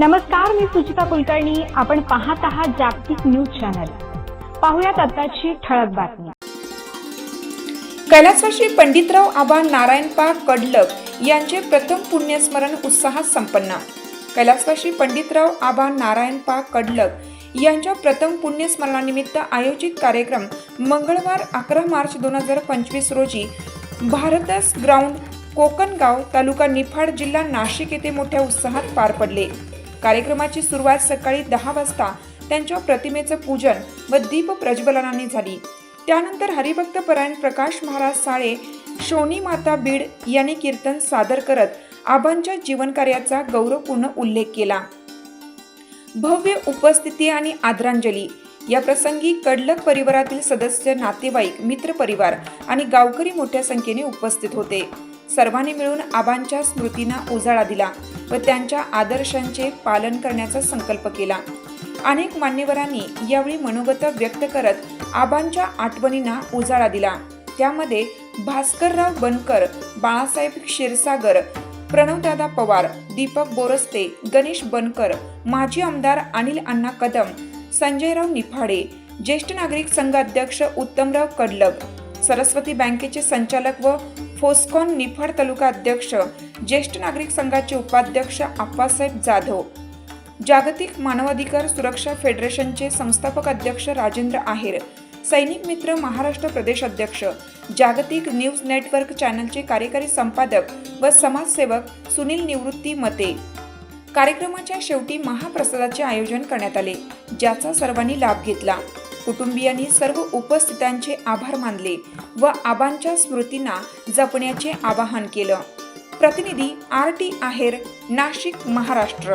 नमस्कार मी सुचिता कुलकर्णी. आपण पाहत आहात जागतिक न्यूज चॅनल. पाहुयात आताची ठळक बातमी. कैलासवासी पंडितराव आबा नारायणपा कडलक यांचे प्रथम पुण्यस्मरण उत्साहात संपन्न. कैलासवासी पंडितराव आबा नारायणपा कडलक यांच्या प्रथम पुण्यस्मरणानिमित्त आयोजित कार्यक्रम मंगळवार अकरा मार्च दोन हजार पंचवीस रोजी भारतस ग्राउंड कोकणगाव तालुका निफाड जिल्हा नाशिक येथे मोठ्या उत्साहात पार पडले. कार्यक्रमाची सुरुवात सकाळी दहा वाजता त्यांच्या प्रतिमेचं पूजन व दीप प्रज्वलनाने झाली. त्यानंतर हरिभक्त परायण प्रकाश महाराज साळे शोनी माता बीड यांनी कीर्तन सादर करत आबांच्या जीवनकार्याचा गौरवपूर्ण उल्लेख केला. भव्य उपस्थिती आणि आदरांजली. या प्रसंगी कडलक परिवारातील सदस्य नातेवाईक मित्र परिवार आणि गावकरी मोठ्या संख्येने उपस्थित होते. सर्वांनी मिळून आबांच्या स्मृतींना उजाळा दिला व त्यांच्या आदर्शांचे पालन करण्याचा संकल्प केला. अनेक मान्यवरांनी यावेळी मनोगत व्यक्त करत आबांच्या आठवणींना उजाळा दिला. त्यामध्ये भास्करराव बनकर बाळासाहेब क्षीरसागर प्रणवदादा पवार दीपक बोरस्ते गणेश बनकर माजी आमदार अनिल अण्णा कदम संजयराव निफाडे ज्येष्ठ नागरिक संघाध्यक्ष उत्तमराव कडलग सरस्वती बँकेचे संचालक व फोस्कॉन निफाड तालुका अध्यक्ष ज्येष्ठ नागरिक संघाचे उपाध्यक्ष आप्पासाहेब जाधव. जागतिक मानवाधिकार सुरक्षा फेडरेशनचे संस्थापक अध्यक्ष राजेंद्र आहेर. सैनिक मित्र महाराष्ट्र प्रदेश अध्यक्ष जागतिक न्यूज नेटवर्क चॅनलचे कार्यकारी संपादक व समाजसेवक सुनील निवृत्ती मते. कार्यक्रमाच्या शेवटी महाप्रसादाचे आयोजन करण्यात आले ज्याचा सर्वांनी लाभ घेतला. कुटुंबियांनी सर्व उपस्थितांचे आभार मानले व आबांच्या स्मृतींना जपण्याचे आवाहन केलं. प्रतिनिधी आर टी आहेर नाशिक महाराष्ट्र.